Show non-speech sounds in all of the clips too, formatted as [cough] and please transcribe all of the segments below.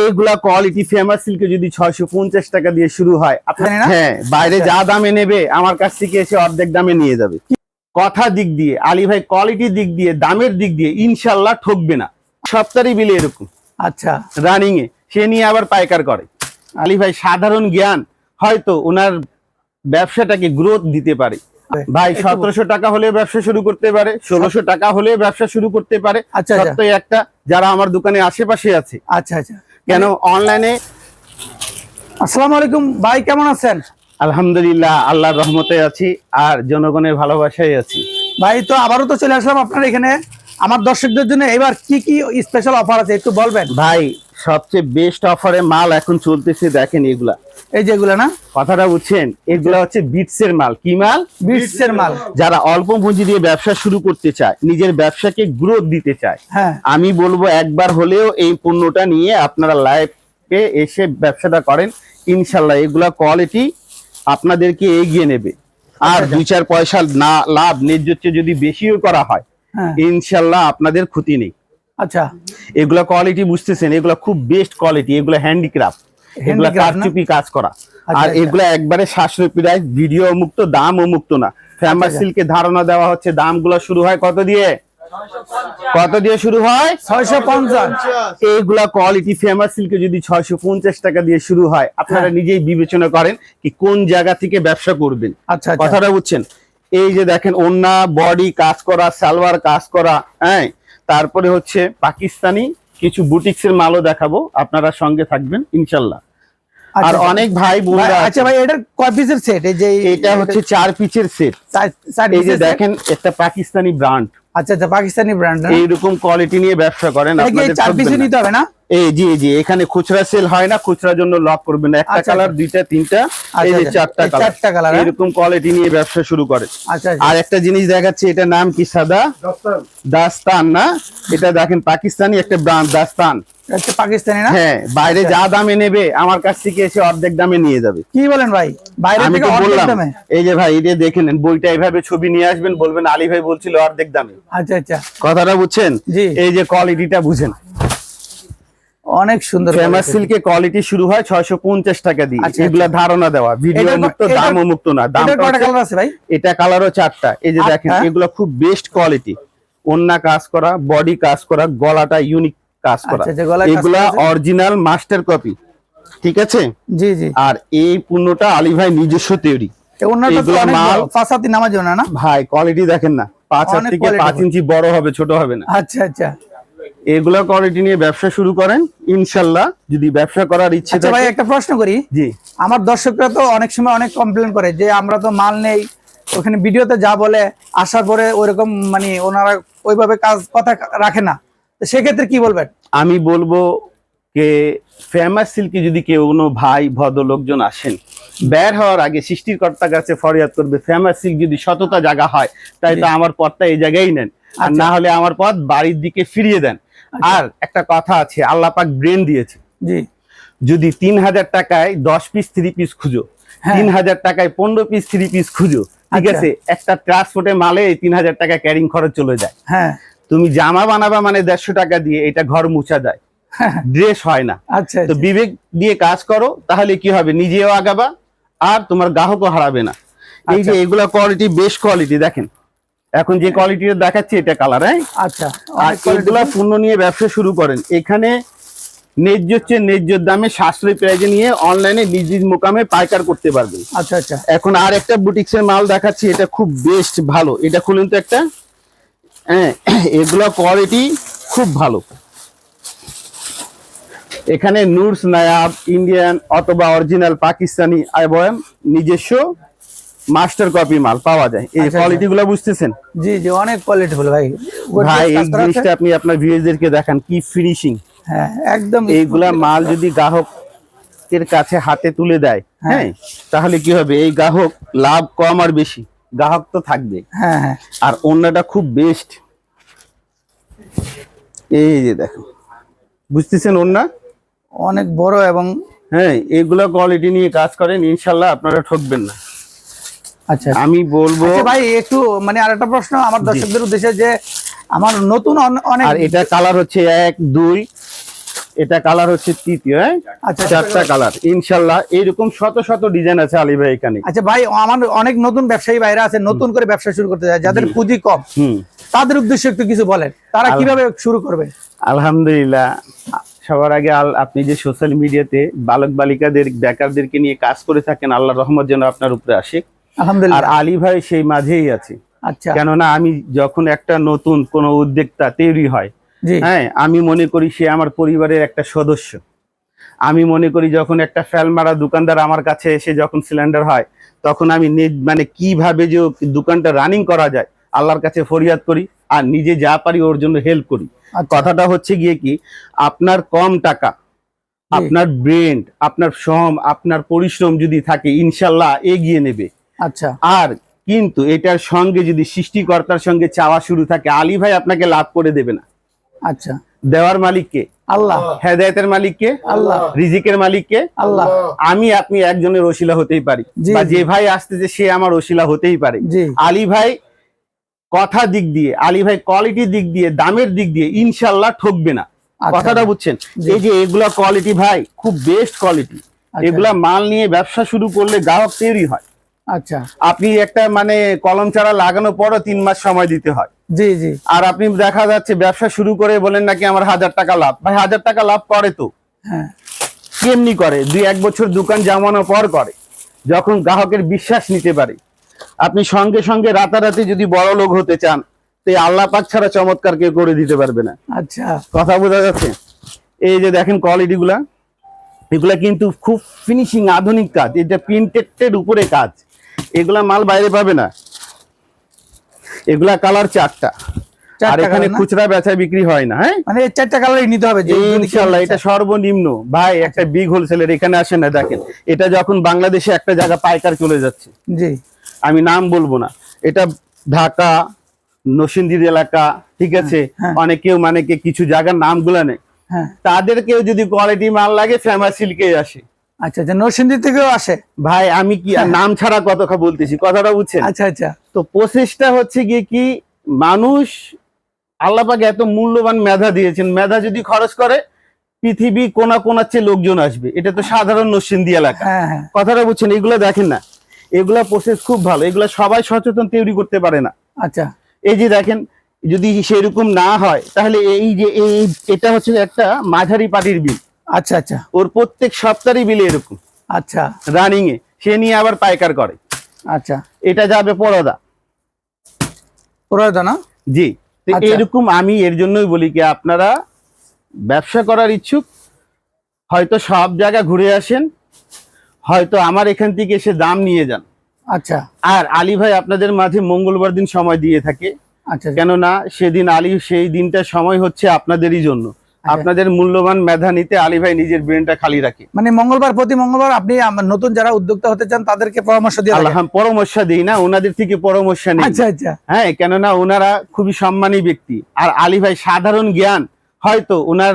এইগুলা quality famous সিল্কে যদি ছয়শো পঞ্চাশ টাকা দিয়ে শুরু হয় হ্যাঁ বাইরে আচ্ছা। যা দামে নেবে আমার কাছ থেকে এসে অর্ধেক দামে নিয়ে যাবে। কথা দিক দিয়ে আলী ভাই কোয়ালিটির দিক দিয়ে দামের দিক দিয়ে ইনশাল্লাহ ঠকবে না। সপ্তাহে বিলে এরকম। আচ্ছা। রানিং এ। সে নিয়ে আবার পাইকার করে। আলী ভাই সাধারণ জ্ঞান হয়তো ওনার ব্যবসাটাকে গ্রোথ দিতে পারে। ভাই সতেরোশো টাকা হলে ব্যবসা শুরু করতে পারে ষোলোশো টাকা হলে ব্যবসা শুরু করতে পারে। আচ্ছা, আচ্ছা। সত্যি একটা যারা আমার দোকানে আশেপাশে আছে আচ্ছা আচ্ছা। কেন অনলাইনে আসসালাম আলাইকুম ভাই কেমন আছেন? আলহামদুলিল্লাহ আল্লাহর রহমতে আছি আর জনগণের ভালোবাসায় আছি। ভাই তো আবারও তো চলে আসলাম আপনার এখানে। আমার দর্শকদের জন্য এবার কি কি স্পেশাল অফার আছে একটু বলবেন? ভাই সবচেয়ে বেস্ট অফারে মাল এখন চলতেছে দেখেন এগুলা। এই যেগুলো না কথাটা বুঝছেন? এগুলা হচ্ছে বিটসের মাল। কি মাল? বিটসের মাল। যারা অল্প পুঁজি দিয়ে ব্যবসা শুরু করতে চায় নিজের ব্যবসাকে গ্রোথ দিতে চায় হ্যাঁ। আমি বলব একবার হলেও এই পণ্যটা নিয়ে আপনারা লাইভে এসে ব্যবসাটা করেন ইনশাল্লাহ এগুলা কোয়ালিটি আপনাদেরকে এগিয়ে নেবে। আর আচ্ছা। দুই চার পয়সা না লাভ ন্যায্য চেয়ে যদি বেশিও করা হয় হ্যাঁ। ইনশাল্লাহ আপনাদের ক্ষতি নেই। আচ্ছা। এগুলা কোয়ালিটি বুঝতেছেন এগুলা খুব বেস্ট কোয়ালিটি এগুলা হ্যান্ডিক্রাফট এগুলা কারচুপি কাজ করা। আচ্ছা, আর আচ্ছা। এগুলা একবারে সাশ্রয় প্রাইস ভিডিও মুক্ত দাম ও মুক্ত না। ফেমাস আচ্ছা। সিল্কে ধারণা দেওয়া হচ্ছে দামগুলো শুরু হয় কত দিয়ে? কত দিয়ে শুরু হয়? ছয়শো পঞ্চাশ। এইগুলা কোয়ালিটি ফেমাস সিল্কে যদি ছয়শো পঞ্চাশ টাকা দিয়ে শুরু হয় আপনারা হ্যাঁ। নিজেই বিবেচনা করেন কি কোন জায়গা থেকে ব্যবসা করবেন। আচ্ছা কথাটা বুঝছেন? এই যে দেখেন ওন্না বডি কাজ করা সালোয়ার কাজ করা হ্যাঁ? তারপরে হচ্ছে পাকিস্তানি কিছু বুটিক্স এর মালও দেখাবো আপনারা সঙ্গে থাকবেন ইনশাল্লাহ। আর আচ্ছা, অনেক ভাই বোনরা আচ্ছা ভাই এটার কয় পিসের সেট এই যে এটা হচ্ছে চার পিচের সেট এই যে? দেখেন একটা পাকিস্তানি ব্র্যান্ড আচ্ছা আচ্ছা পাকিস্তানি ব্র্যান্ড এইরকম কোয়ালিটি নিয়ে ব্যবসা করেন আপনাদের চার না। নিতে হবে না? এই জি জি এখানে খুচরা সেল হয় না খুচরার জন্য লক করবেন না। একটা আচ্ছা, কালার আচ্ছা। দুইটা তিনটা এই যে আচ্ছা, চারটা কালার চারটা হ্যাঁ? এরকম কোয়ালিটি নিয়ে ব্যবসা শুরু করে আচ্ছা আচ্ছা। আর একটা জিনিস দেখাচ্ছে এটা নাম কি সাদা? দাস্তান। না? এটা দেখেন পাকিস্তানি একটা ব্র্যান্ড দাস্তান। পাকিস্তানি না? হ্যাঁ বাইরে যা দামে নেবে আমার কাছ থেকে এসে অর্ধেক দামে নিয়ে যাবে। কি বলেন ভাই? বাইরে থেকে অর্ধেক দামে? এই যে ভাই এটা দেখে নেন বইটা এইভাবে ছবি নিয়ে আসবেন বলবেন আলী ভাই বলছিল অর্ধেক দামে। আচ্ছা আচ্ছা। কথাটা বুঝছেন? এই যে কোয়ালিটিটা বুঝেন। অনেক সুন্দর ফেমাস। সিল্কে কোয়ালিটি শুরু হয় ছয়শো পঞ্চাশ টাকা দিয়ে। আচ্ছা, এগুলা ধারণা দেওয়া। ভিডিও মুক্ত দামও মুক্ত না। দাম এটার কালার আছে ভাই? এটা কালারও চারটা। এই যে দেখেন এগুলো খুব বেস্ট কোয়ালিটি অন্যা কাজ করা বডি কাজ করা গলাটা ইউনিক কাজ করা। আচ্ছা, আচ্ছা, এগুলা অরিজিনাল মাস্টার কপি ঠিক আছে? জি জি। আর এই পণ্যটা আলী ভাই নিজস্ব তৈরি। এ ওনাটা তো অনেক না? ভাই কোয়ালিটি দেখেন না। পাঁচ হাত থেকে পাঁচ ইঞ্চি বড় হবে ছোট হবে না। আচ্ছা আচ্ছা। এগুলা কোয়ালিটি নিয়ে ব্যবসা শুরু করেন ইনশাল্লাহ। যদি ব্যবসা করার ইচ্ছে আচ্ছা ভাই একটা প্রশ্ন করি। জি। আমার দর্শকরা তো অনেক সময় অনেক কমপ্লেন করে যে আমরা তো মাল নেই ওখানে ভিডিওতে যা বলে আসার পরে ওইরকম মানে ওনারা ওইভাবে কাজ কথা রাখে না। সেক্ষেত্রে কি বলবেন? আমি বলব যে ফেমাস সিল্কে যদি কেউ কোনো ভাই ভদ্র লোকজন আসেন বের হওয়ার আগে সৃষ্টিকর্তার কাছে ফরিয়াদ করবে ফেমাস সিল্ক যদি সততা জায়গা হয় তাই তো আমার পথটা এই জায়গায় নেন। আর আচ্ছা। না হলে আমার পথ বাড়ির দিকে ফিরিয়ে দেন। আর একটা কথা আছে আল্লাহ পাক ব্রেন দিয়েছে। জি। যদি তিন হাজার টাকায় দশ পিস থ্রি পিস খুঁজো হ্যাঁ। তিন হাজার টাকায় পনেরো পিস থ্রি পিস খুঁজো ঠিক আচ্ছা। আছে? একটা ট্রান্সপোর্টে মালে তিন হাজার টাকা ক্যারিং খরচ চলে যায়। হ্যাঁ। তুমি জামা বানাবা মানে দেড়শো টাকা দিয়ে এটা ঘর মুছা যায়। [laughs] ড্রেস হয় না। আচ্ছা তো আচ্ছা। বিবেক দিয়ে কাজ করো তাহলে কি হবে? নিজেও আগাবা আর তোমার গ্রাহকও হারাবে না। এই যে আচ্ছা। এগুলা কোয়ালিটি বেস্ট কোয়ালিটি দেখেন। এখন যে কোয়ালিটিটা দেখাচ্ছি এটা কালার হ্যাঁ? আচ্ছা আর এগুলা পণ্য নিয়ে ব্যবসা শুরু করেন। এখানে ন্যায্য হচ্ছে ন্যায্য দামে সাশ্রয়ী প্রাইজে নিয়ে অনলাইনে নিজ নিজ মোকামে পাইকার করতে পারবেন। আচ্ছা আচ্ছা। এখন আর একটা বুটিক্স এর মাল দেখাচ্ছি এটা খুব বেস্ট ভালো। এটা খুলুন তো একটা। হ্যাঁ [clears throat] এগুলো কোয়ালিটি খুব ভালো। এখানে নুরস নায়াব ইন্ডিয়ান অথবা অরিজিনাল পাকিস্তানি আইবয়াম নিজস্ব মাস্টার কপি মাল পাওয়া যায়। এই আচ্ছা, কোয়ালিটি গুলো বুঝতেছেন? জি জি অনেক কোয়ালিটি ফুল ভাই ভাই এই? জিনিসটা আপনি আপনার ভিউয়ারদেরকে দেখান কি ফিনিশিং হ্যাঁ একদম এইগুলা মাল যদি গ্রাহক এর কাছে হাতে তুলে দেয় হ্যাঁ। তাহলে কি হবে? এই গ্রাহক লাভ কম আর বেশি। গ্রাহক তো থাকবে। হ্যাঁ হ্যাঁ। আর অন্যটা খুব বেস্ট এই যে দেখো বুঝতেছেন অন্যা অনেক বড় এবং হ্যাঁ এগুলো কোয়ালিটি নিয়ে কাজ করেন ইনশাল্লাহ আপনারা ঠকবেন না। আচ্ছা। আমি বলব আচ্ছা ভাই একটু মানে আরেকটা প্রশ্ন আমার দর্শকদের উদ্দেশ্যে যে আমার নতুন অনেক আর এটা কালার হচ্ছে এক দুই এটা কালার হচ্ছে তৃতীয় হ্যাঁ? আচ্ছা। চারটা কালার ইনশাল্লাহ এইরকম শত শত ডিজাইন আছে আলী ভাই এখানে। আচ্ছা ভাই আমার অনেক নতুন ব্যবসায়ী ভাইরা আছে নতুন করে ব্যবসা শুরু করতে চায় যাদের পুঁজি কম। হুম। তাদের উদ্দেশ্যে একটু কিছু বলেন তারা কীভাবে শুরু করবে? আলহামদুলিল্লাহ সবার আগে আপনি যে সোশ্যাল মিডিয়াতে বালক বালিকাদের বেকারদেরকে নিয়ে কাজ করে থাকেন আল্লাহ রহমত যেন আপনার উপরে আসে। আর আলী ভাই সেই মাঝেই আছে। আচ্ছা। কেননা আমি যখন একটা নতুন কোন উদ্যোক্তা তৈরি হয় হ্যাঁ আমি মনে করি সে আমার পরিবারের একটা সদস্য। আমি মনে করি যখন একটা ফেল মারা দোকানদার আমার কাছে এসে যখন সিলিন্ডার হয় তখন আমি মানে কীভাবে যে দোকানটা রানিং করা যায় আল্লাহর কাছে ফরিয়াদ করি আর নিজে যা পারি ওর জন্য হেল্প করি। কথাটা হচ্ছে গিয়ে কি? আপনার কম টাকা আপনার ব্রেন আপনার শ্রম আপনার পরিশ্রম যদি থাকে ইনশাল্লাহ এগিয়ে নেবে। আচ্ছা। আর কিন্তু এটার সঙ্গে যদি সৃষ্টিকর্তার সঙ্গে চাওয়া শুরু থাকে আলী ভাই আপনাকে লাভ করে দেবে না। আচ্ছা। দেওয়ার মালিককে? আল্লাহ। হেদায়তের মালিককে? আল্লাহ। রিজিকের মালিককে? আল্লাহ। আমি আপনি একজনের ওসিলা হতেই পারি। বা যে ভাই আসতেছে সে আমার ওসিলা হতেই পারে। আলী ভাই কথা দিক দিয়ে আলী ভাই কোয়ালিটির দিক দিয়ে দামের দিক দিয়ে ইনশাল্লাহ ঠকবে না। আচ্ছা। কথাটা বুঝছেন। এই যে এগুলা কোয়ালিটি ভাই খুব বেস্ট কোয়ালিটি আচ্ছা। এগুলা মাল নিয়ে ব্যবসা শুরু করলে গ্রাহক তৈরি হয়। আচ্ছা। আপনি একটা মানে কলম চারা লাগানোর পরও তিন মাস সময় দিতে হয়। জি জি। আর আপনি দেখা যাচ্ছে ব্যবসা শুরু করে বলেন নাকি আমার হাজার টাকা লাভ। ভাই হাজার টাকা লাভ করে তো। হ্যাঁ। কেমনি করে? দুই এক বছর দোকান জামানোর পর করে। যখন গ্রাহকের বিশ্বাস নিতে পারে। আপনি সঙ্গে সঙ্গে রাতারাতি যদি বড় লোক হতে চান তো আল্লাহ পাক ছাড়া চমৎকার কেউ করে দিতে পারবে না। আচ্ছা। কথা বোঝা যাচ্ছে? এই যে দেখেন কোয়ালিটি গুলা এগুলা কিন্তু খুব ফিনিশিং আধুনিক কাজ এটা প্রিন্টেড উপরে কাজ। এগুলা মাল বাইরে পাবে না। এগুলা কালার চারটা। আর এখানে খুচরা বেচা বিক্রি হয় না হ্যাঁ? মানে এই চারটা কালারই নিতে হবে নিতে এটা সর্বনিম্ন। ভাই একটা বিগ হোলসেলের এখানে আসে না দেখেন। এটা যখন বাংলাদেশে একটা জায়গা পাইকার চলে যাচ্ছে। জি। আমি নাম বলব না। এটা ঢাকা নসিন্দির এলাকা ঠিক আছে? হ্যাঁ। অনেকেও মানে কিছু জায়গার নাম নামগুলো নেই। হ্যাঁ। তাদেরকেও যদি কোয়ালিটি মাল লাগে ফেমাস সিল্কে আসে। আচ্ছা আচ্ছা নরসিংদী থেকেও আসে? ভাই আমি কি নাম ছাড়া কথা বলতেছি? কথাটা বুঝছেন? আচ্ছা আচ্ছা। তো প্রসেসটা হচ্ছে গিয়ে কি মানুষ আল্লাপাকে এত মূল্যবান মেধা দিয়েছেন। মেধা যদি খরচ করে পৃথিবী কোনা কোনার চেয়ে লোকজন আসবে। এটা তো সাধারণ নসিন্দি এলাকা। হ্যাঁ হ্যাঁ। কথাটা বুঝছেন? এগুলো দেখেন না। এগুলা প্রসেস খুব ভালো। এগুলা সবাই সচেতন তৈরি করতে পারে না। আচ্ছা। এই যে দেখেন যদি সেরকম না হয় তাহলে এই যে এই এটা হচ্ছে একটা মাঝারি পাটির বিল। আচ্ছা আচ্ছা। ওর প্রত্যেক সপ্তাহের বিলে এরকম। আচ্ছা। রানিং এ। সে নিয়ে আবার পাইকার করে। আচ্ছা। এটা যাবে পরদা। প্রয়োজন না? জি। আচ্ছা। এরকম আমি এর জন্যই বলি কি আপনারা ব্যবসা করার ইচ্ছুক হয়তো সব জায়গা ঘুরে আসেন হয়তো আমার এখান থেকে এসে দাম নিয়ে যান। আচ্ছা। আর আলী ভাই আপনাদের মাঝে মঙ্গলবার দিন সময় দিয়ে থাকে। আচ্ছা আচ্ছা। কেননা সেদিন আলী সেই দিনটা সময় হচ্ছে আপনাদেরই জন্য। আপনাদের মূল্যবান মেধা নিতে আলী ভাই নিজের ব্রেনটা খালি রাখে। মানে মঙ্গলবার প্রতি মঙ্গলবার আপনি নতুন যারা উদ্যোক্তা হতে চান তাদেরকে পরামর্শ দিয়ে আল্লাহ পরামর্শ দিই না ওনাদের থেকে পরামর্শ নেই। আচ্ছা আচ্ছা। হ্যাঁ কেননা ওনারা খুবই সম্মানী ব্যক্তি। আর আলী ভাই সাধারণ জ্ঞান হয়তো ওনার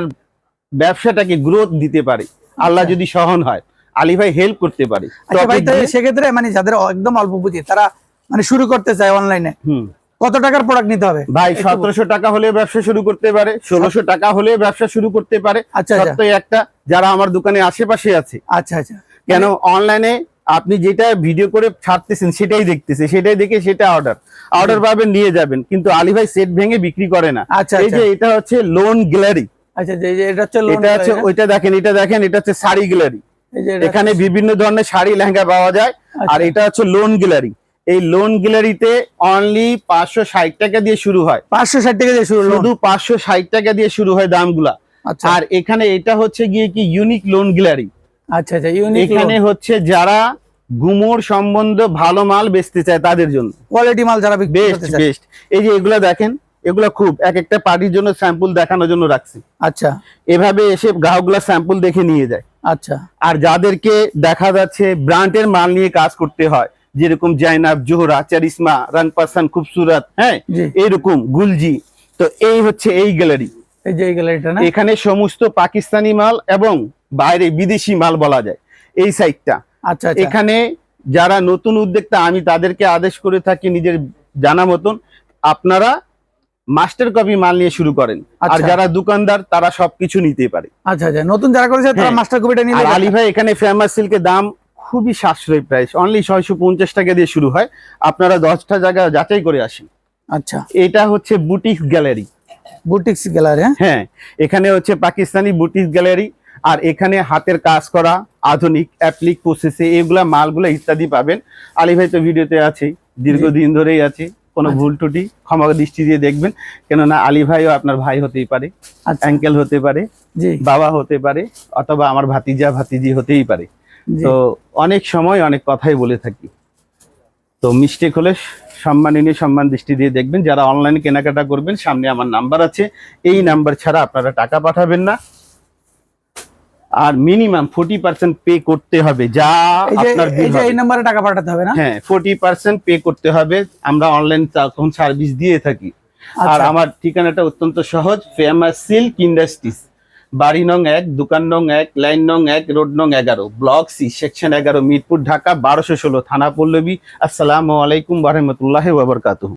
ব্যবসাটাকে গ্রোথ দিতে পারে। আল্লাহ যদি সহন হয়। আলী ভাই হেল্প করতে পারে। আচ্ছা সেক্ষেত্রে মানে যাদের একদম অল্প পুঁজি তারা মানে শুরু করতে চায় অনলাইনে হুম। কত টাকার প্রোডাক্ট নিতে হবে? ভাই সতেরোশো টাকা হলে ব্যবসা শুরু করতে পারে ষোলোশো টাকা হলে ব্যবসা শুরু করতে পারে। আচ্ছা আচ্ছা। একটা যারা আমার দোকানে আশেপাশে আছে। আচ্ছা আচ্ছা। কেন অনলাইনে আপনি যেটা ভিডিও করে ছাড়তেছেন সেটাই দেখতেছে সেটাই দেখে সেটা অর্ডার অর্ডার পাবেন নিয়ে যাবেন কিন্তু আলী ভাই সেট ভেঙে বিক্রি করে না। আচ্ছা এই আচ্ছা যে এটা হচ্ছে লোন গ্যালারি আচ্ছা এটা হচ্ছে ওইটা দেখেন এটা দেখেন এটা হচ্ছে শাড়ি গ্যালারি এই এখানে বিভিন্ন ধরনের শাড়ি লেহেঙ্গা পাওয়া যায়। আর আচ্ছা। এটা হচ্ছে লোন গ্যালারি। এই লোন গ্যালারিতে অনলি পাঁচশো ষাট টাকা দিয়ে শুরু হয়। পাঁচশো ষাট টাকা দিয়ে শুরু শুধু পাঁচশো ষাট টাকা দিয়ে শুরু হয় দামগুলা। আচ্ছা। আর এখানে এটা হচ্ছে গিয়ে কি ইউনিক লোন গ্যালারি। আচ্ছা আচ্ছা ইউনিক এখানে হচ্ছে যারা গুমোর সম্বন্ধ ভালো মাল বেচতে চায় তাদের জন্য। কোয়ালিটি মাল যারা বেস্ট বেস্ট এই যে এগুলা দেখেন এগুলা খুব এক একটা পার্টির জন্য স্যাম্পল দেখানোর জন্য রাখছি। আচ্ছা। এভাবে এসে গ্রাহকগুলা স্যাম্পল দেখে নিয়ে যায়। আচ্ছা। আর যাদেরকে দেখা যাচ্ছে ব্র্যান্ডের মাল নিয়ে কাজ করতে হয় যেরকম জাইনাব জোহরা চারিসমা রানপাসান খুবসুরত হ্যাঁ? জি। এইরকম গুলজি। তো এই হচ্ছে এই গ্যালারি। এই যে গ্যালারিটা না? এখানে সমস্ত পাকিস্তানি মাল এবং বাইরে বিদেশি মাল বলা যায় এই সাইডটা আচ্ছা আচ্ছা। এখানে যারা নতুন উদ্যোক্তা আমি তাদেরকে আদেশ করে থাকি নিজের জানা মতন আপনারা মাস্টার কপি মাল নিয়ে শুরু করেন। আর আচ্ছা। যারা দোকানদার তারা সবকিছু নিতে পারে। আচ্ছা আচ্ছা। নতুন যারা করেছে তারা হ্যাঁ। মাস্টার কপিটা নিয়ে আলী ভাই এখানে ফেমাস সিল্কের দাম খুবই সাশ্রয়ী প্রাইস অনলি ছয়শো পঞ্চাশ টাকা দিয়ে শুরু হয়। আপনারা দশটা জায়গা যাচাই করে আসেন। আচ্ছা। এটা হচ্ছে বুটিক গ্যালারি। বুটিক্স গ্যালারি হ্যাঁ? হ্যাঁ। এখানে হচ্ছে পাকিস্তানি বুটিক গ্যালারি। আর এখানে হাতের কাজ করা আধুনিক অ্যাপ্লিক প্রসেসে এগুলা মালগুলো ইত্যাদি পাবেন। আলী ভাই তো ভিডিওতে আছে দীর্ঘদিন ধরেই আছে কোনো আচ্ছা। ভুল ত্রুটি ক্ষমা দৃষ্টি দিয়ে দেখবেন। কেননা আলী ভাইও আপনার ভাই হতেই পারে আচ্ছা। অ্যাঙ্কেল হতে পারে বাবা হতে পারে অথবা আমার ভাতিজা ভাতিজি হতেই পারে। তো অনেক সময় অনেক কথাই বলে থাকি। তো মিস্টেক হলে সম্মাননীয় সম্মান দৃষ্টি দিয়ে দেখবেন। যারা অনলাইনে কেনাকাটা করবেন সামনে আমার নাম্বার আছে। এই নাম্বার ছাড়া আপনারা টাকা পাঠাবেন না। আর মিনিমাম ফোর্টি পার্সেন্ট পে করতে হবে যা আপনার এই নাম্বারে টাকা পাঠাতে হবে না? হ্যাঁ ফোর্টি পার্সেন্ট পে করতে হবে আমরা অনলাইন তখন সার্ভিস দিয়ে থাকি। আর আচ্ছা আমার ঠিকানাটা অত্যন্ত সহজ ফেমাস সিল্ক ইন্ডাস্ট্রিজ বাড়ি নং এক দোকান নং এক লাইন নং এক রোড নং এগারো ব্লক সি সেকশন এগারো মিরপুর ঢাকা বারোশো ষোলো থানা পল্লবী। আসসালামু আলাইকুম বারহমতুল্লাহ ওবরকাতুহ